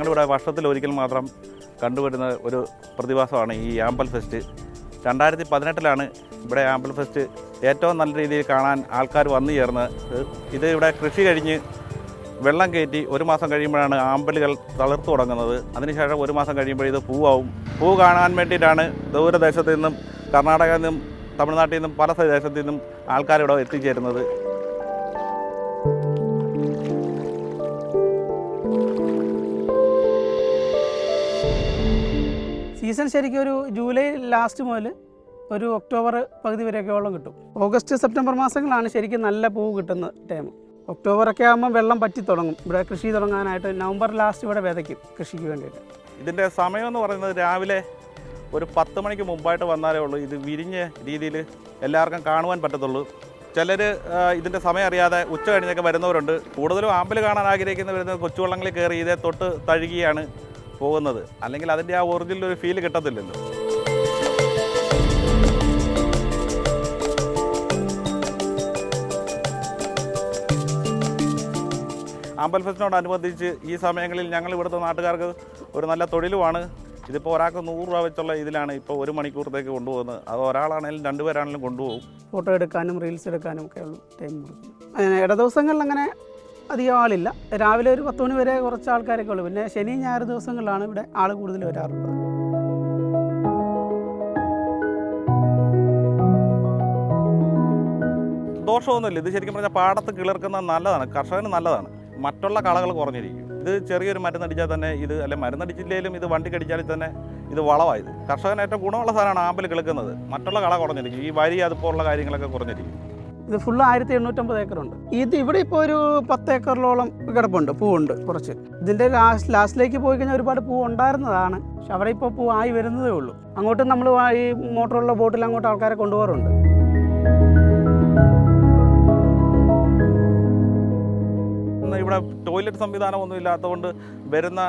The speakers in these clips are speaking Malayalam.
ഇവിടെ വർഷത്തിൽ ഒരിക്കൽ മാത്രം കണ്ടുവരുന്ന ഒരു പ്രതിഭാസമാണ് ഈ ആമ്പൽ ഫെസ്റ്റ്. രണ്ടായിരത്തി പതിനെട്ടിലാണ് ഇവിടെ ആമ്പൽ ഫെസ്റ്റ് ഏറ്റവും നല്ല രീതിയിൽ കാണാൻ ആൾക്കാർ വന്നു ചേർന്നത്. ഇത് ഇവിടെ കൃഷി കഴിഞ്ഞ് വെള്ളം കയറ്റി ഒരു മാസം കഴിയുമ്പോഴാണ് ആമ്പലുകൾ തളിർത്തു തുടങ്ങുന്നത്. അതിനുശേഷം ഒരു മാസം കഴിയുമ്പോൾ ഇത് പൂവാവും. പൂ കാണാൻ വേണ്ടിയിട്ടാണ് ദൂരദേശത്തു നിന്നും കർണാടകയിൽ നിന്നും തമിഴ്നാട്ടിൽ നിന്നും പല ദേശത്തു നിന്നും ആൾക്കാരിവിടെ എത്തിച്ചേരുന്നത്. സീസൺ ശരിക്കും ഒരു ജൂലൈ ലാസ്റ്റ് മുതൽ ഒരു ഒക്ടോബർ പകുതി വരെയൊക്കെയോളം കിട്ടും. ഓഗസ്റ്റ് സെപ്റ്റംബർ മാസങ്ങളാണ് ശരിക്കും നല്ല പൂവ് കിട്ടുന്ന ടൈം ഒക്ടോബറൊക്കെ ആകുമ്പോൾ വെള്ളം പറ്റി തുടങ്ങും. ഇവിടെ കൃഷി തുടങ്ങാനായിട്ട് നവംബർ ലാസ്റ്റ് ഇവിടെ വിതയ്ക്കും കൃഷിക്ക് വേണ്ടിയിട്ട്. ഇതിന്റെ സമയം എന്ന് പറയുന്നത് രാവിലെ ഒരു പത്ത് മണിക്ക് മുമ്പായിട്ട് വന്നാലേ ഉള്ളൂ. ഇത് വിരിഞ്ഞ രീതിയിൽ എല്ലാവർക്കും കാണുവാൻ പറ്റത്തുള്ളൂ. ചിലർ ഇതിന്റെ സമയം അറിയാതെ ഉച്ച കഴിഞ്ഞൊക്കെ വരുന്നവരുണ്ട്. കൂടുതലും ആമ്പൽ കാണാൻ ആഗ്രഹിക്കുന്ന വരുന്നത് കൊച്ചുവള്ളങ്ങളിൽ കയറി ഇതേ തൊട്ട് തഴുകിയാണ് പോകുന്നത്. അല്ലെങ്കിൽ അതിന്റെ ആ ഒറിജിനൽ ഒരു ഫീൽ കിട്ടത്തില്ലല്ലോ. ആമ്പൽ ഫെസ്റ്റിനോടനുബന്ധിച്ച് ഈ സമയങ്ങളിൽ ഞങ്ങൾ ഇവിടുത്തെ നാട്ടുകാർക്ക് ഒരു നല്ല തൊഴിലുമാണ്. ഇതിപ്പോൾ ഒരാൾക്ക് നൂറ് രൂപ വെച്ചുള്ള ഇതിലാണ് ഇപ്പോൾ ഒരു മണിക്കൂറത്തേക്ക് കൊണ്ടുപോകുന്നത്. അത് ഒരാളാണെങ്കിലും രണ്ടുപേരാണെങ്കിലും കൊണ്ടുപോകും. ഫോട്ടോ എടുക്കാനും റീൽസ് എടുക്കാനും ഒക്കെ ഉള്ള ടൈം കൊടുക്കും. ഇട ദിവസങ്ങളിൽ അങ്ങനെ അധികം ആളില്ല. രാവിലെ ഒരു പത്ത് മണി വരെ കുറച്ച് ആൾക്കാരൊക്കെ ഉള്ളു. പിന്നെ ശനി ഞായർ ദിവസങ്ങളിലാണ് ഇവിടെ ആൾ കൂടുതൽ വരാറുള്ളത്. ദോഷമൊന്നുമില്ല. ഇത് ശരിക്കും പറഞ്ഞാൽ പാടത്ത് കിളിർക്കുന്നത് നല്ലതാണ്. കർഷകന് നല്ലതാണ്. മറ്റുള്ള കളകൾ കുറഞ്ഞിരിക്കും. ഇത് ചെറിയൊരു മരുന്നടിച്ചാൽ തന്നെ ഇത് അല്ലെ മരുന്നടിച്ചില്ലെങ്കിലും ഇത് വണ്ടി കടിച്ചാലും തന്നെ ഇത് വളമായത്. കർഷകന് ഏറ്റവും ഗുണമുള്ള സാധനമാണ് ആമ്പിൽ കിളുക്കുന്നത്. മറ്റുള്ള കള കുറഞ്ഞിരിക്കും. ഈ വരി അതുപോലുള്ള കാര്യങ്ങളൊക്കെ കുറഞ്ഞിരിക്കും. ഇത് ഫുള്ള് ആയിരത്തി എണ്ണൂറ്റമ്പത് ഏക്കറുണ്ട്. ഇത് ഇവിടെ ഇപ്പോൾ ഒരു പത്ത് ഏക്കറിലോളം കിടപ്പുണ്ട് പൂവുണ്ട് കുറച്ച്. ഇതിന്റെ ലാസ്റ്റ് ലാസ്റ്റിലേക്ക് പോയി കഴിഞ്ഞാൽ ഒരുപാട് പൂ ഉണ്ടായിരുന്നതാണ് പക്ഷെ അവിടെ ഇപ്പോൾ പൂ ആയി വരുന്നതേ ഉള്ളൂ. അങ്ങോട്ടും നമ്മൾ ഈ മോട്ടറുള്ള ബോട്ടിൽ അങ്ങോട്ട് ആൾക്കാരെ കൊണ്ടുപോകാറുണ്ട്. ഇവിടെ ടോയ്ലറ്റ് സംവിധാനം ഒന്നും ഇല്ലാത്തതുകൊണ്ട് വരുന്ന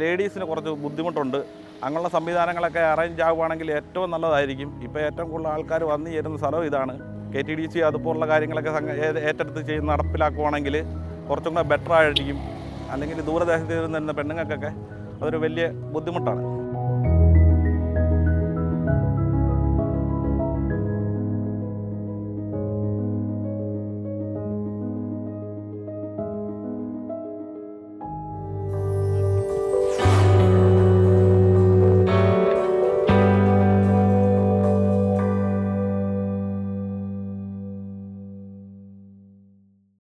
ലേഡീസിന് കുറച്ച് ബുദ്ധിമുട്ടുണ്ട്. അങ്ങനെയുള്ള സംവിധാനങ്ങളൊക്കെ അറേഞ്ച് ആവുകയാണെങ്കിൽ ഏറ്റവും നല്ലതായിരിക്കും. ഇപ്പോൾ ഏറ്റവും കൂടുതൽ ആൾക്കാർ വന്നു ചേരുന്ന സ്ഥലം ഇതാണ്. കെ ടി ഡി സി അതുപോലുള്ള കാര്യങ്ങളൊക്കെ ഏറ്റെടുത്ത് ചെയ്ത് നടപ്പിലാക്കുവാണെങ്കിൽ കുറച്ചും കൂടെ ബെറ്റർ ആയിരിക്കും. അല്ലെങ്കിൽ ദൂരദേശത്ത് നിന്ന് പെണ്ണുങ്ങൾക്കൊക്കെ അതൊരു വലിയ ബുദ്ധിമുട്ടാണ്.